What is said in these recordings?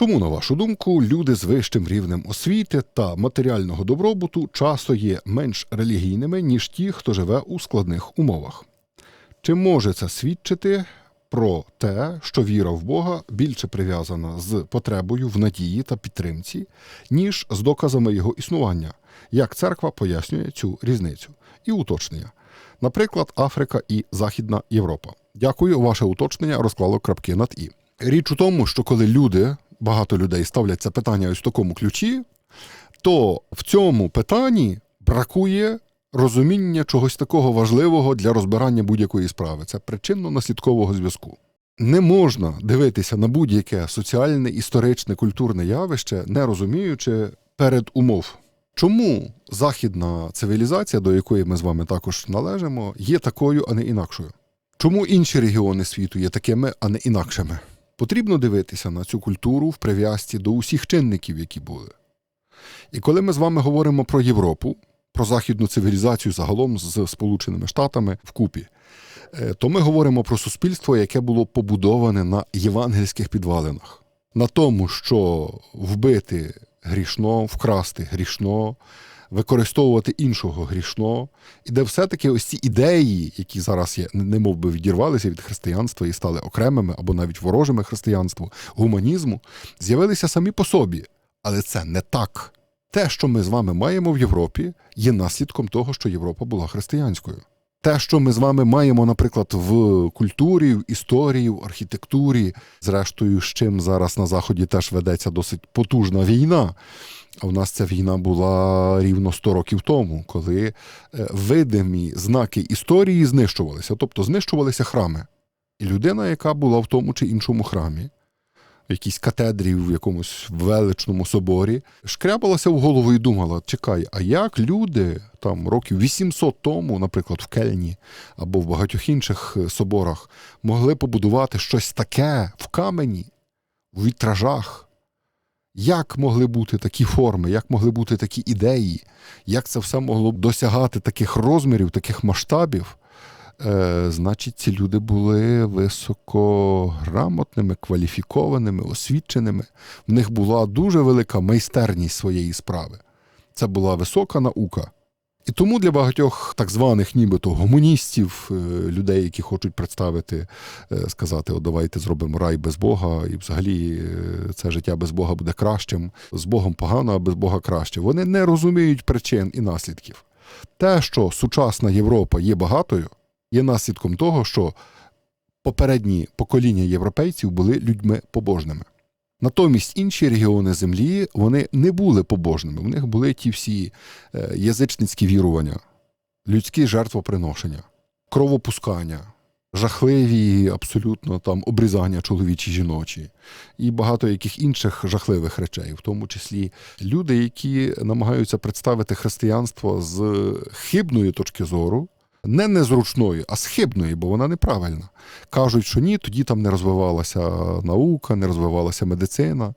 Чому, на вашу думку, люди з вищим рівнем освіти та матеріального добробуту часто є менш релігійними, ніж ті, хто живе у складних умовах? Чи може це свідчити про те, що віра в Бога більше прив'язана з потребою в надії та підтримці, ніж з доказами його існування? Як церква пояснює цю різницю? І уточнення. Наприклад, Африка і Західна Європа. Дякую, ваше уточнення розклало крапки над і. Річ у тому, що коли люди, багато людей ставлять це питання ось в такому ключі, то в цьому питанні бракує розуміння чогось такого важливого для розбирання будь-якої справи. Це причинно-наслідкового зв'язку. Не можна дивитися на будь-яке соціальне, історичне, культурне явище, не розуміючи передумов. Чому західна цивілізація, до якої ми з вами також належимо, є такою, а не інакшою? Чому інші регіони світу є такими, а не інакшими? Потрібно дивитися на цю культуру в прив'язці до усіх чинників, які були. І коли ми з вами говоримо про Європу, про західну цивілізацію загалом з Сполученими Штатами вкупі, е, то ми говоримо про суспільство, яке було побудоване на євангельських підвалинах, на тому, що вбити грішно, вкрасти грішно, використовувати іншого грішного, і де все-таки ось ці ідеї, які зараз є, немов би відірвалися від християнства і стали окремими або навіть ворожими християнству, гуманізму, з'явилися самі по собі. Але це не так. Те, що ми з вами маємо в Європі, є наслідком того, що Європа була християнською. Те, що ми з вами маємо, наприклад, в культурі, в історії, в архітектурі, зрештою, з чим зараз на Заході теж ведеться досить потужна війна. А у нас ця війна була рівно 100 років тому, коли е, видимі знаки історії знищувалися, тобто знищувалися храми. І людина, яка була в тому чи іншому храмі, в якійсь катедрі, в якомусь величному соборі, шкрябалася в голову і думала: чекай, а як люди там років 800 тому, наприклад, в Кельні або в багатьох інших е, соборах, могли побудувати щось таке в камені, в вітражах? Як могли бути такі форми, як могли бути такі ідеї, як це все могло б досягати таких розмірів, таких масштабів? Е, Значить, ці люди були високограмотними, кваліфікованими, освіченими. В них була дуже велика майстерність своєї справи. Це була висока наука. І тому для багатьох так званих нібито гуманістів, е, людей, які хочуть представити, е, сказати, о, давайте зробимо рай без Бога, і взагалі це життя без Бога буде кращим, з Богом погано, а без Бога краще. Вони не розуміють причин і наслідків. Те, що сучасна Європа є багатою, є наслідком того, що попередні покоління європейців були людьми побожними. Натомість інші регіони землі вони не були побожними. В них були ті всі е, язичницькі вірування, людські жертвоприношення, кровопускання, жахливі абсолютно там обрізання чоловічі жіночі і багато яких інших жахливих речей, в тому числі люди, які намагаються представити християнство з хибної точки зору не незручної, а схибної, бо вона неправильна. Кажуть, що ні, тоді там не розвивалася наука, не розвивалася медицина.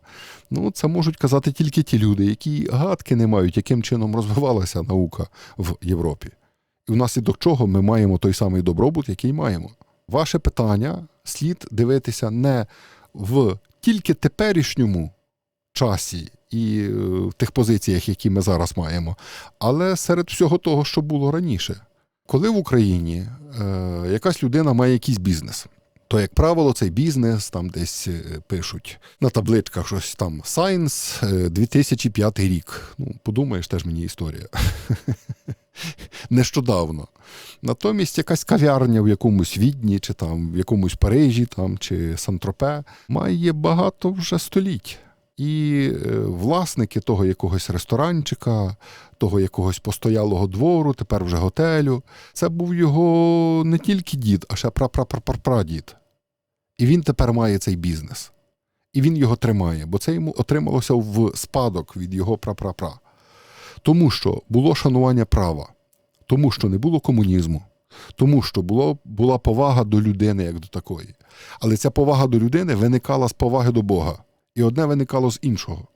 Ну, це можуть казати тільки ті люди, які гадки не мають, яким чином розвивалася наука в Європі. І внаслідок чого ми маємо той самий добробут, який маємо. Ваше питання слід дивитися не в тільки теперішньому часі і е, в тих позиціях, які ми зараз маємо, але серед всього того, що було раніше. Коли в Україні е, якась людина має якийсь бізнес, то, як правило, цей бізнес там десь е, пишуть на табличках щось там Science 2005 е, рік. Ну, подумаєш, теж мені історія. Нещодавно. Натомість якась кав'ярня в якомусь відні, чи там в якомусь Парижі, там, чи Сан-Тропе має багато вже століть. І е, власники того якогось ресторанчика, того якогось постоялого двору, тепер вже готелю, це був його не тільки дід, а ще прапрапрапрадід. І він тепер має цей бізнес. І він його тримає, бо це йому отрималося в спадок від його прапрапра. Тому що було шанування права, тому що не було комунізму, тому що було, була повага до людини як до такої. Але ця повага до людини виникала з поваги до Бога і одне виникало з іншого.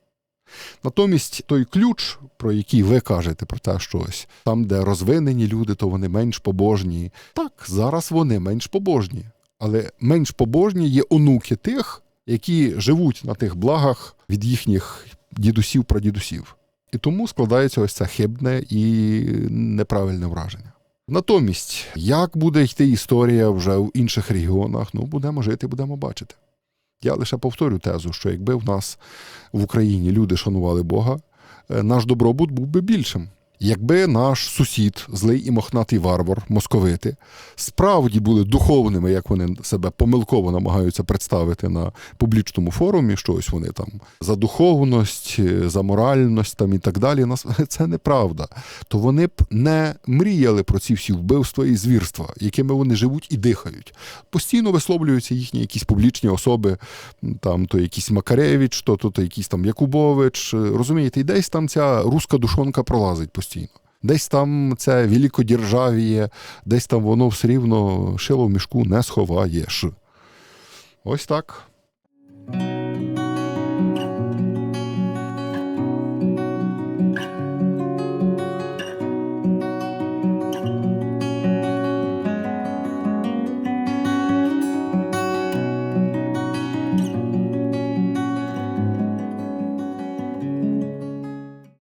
Натомість той ключ, про який ви кажете, про те, що ось там, де розвинені люди, то вони менш побожні. Так, зараз вони менш побожні, але менш побожні є онуки тих, які живуть на тих благах від їхніх дідусів, прадідусів. І тому складається ось це хибне і неправильне враження. Натомість, як буде йти історія вже в інших регіонах, ну будемо жити, будемо бачити. Я лише повторю тезу, що якби в нас в Україні люди шанували Бога, е, наш добробут був би більшим. Якби наш сусід, злий і мохнатий варвар, московити, справді були духовними, як вони себе помилково намагаються представити на публічному форумі, що ось вони там за духовність, за моральність там і так далі. Нас це неправда. То вони б не мріяли про ці всі вбивства і звірства, якими вони живуть і дихають. Постійно висловлюються їхні якісь публічні особи, там то якийсь Макаревич, то, то, то якийсь там Якубович. Розумієте, і десь там ця руська душонка пролазить постійно. Десь там це великодержавіє, десь там воно все рівно шило в мішку не сховаєш. Ось так.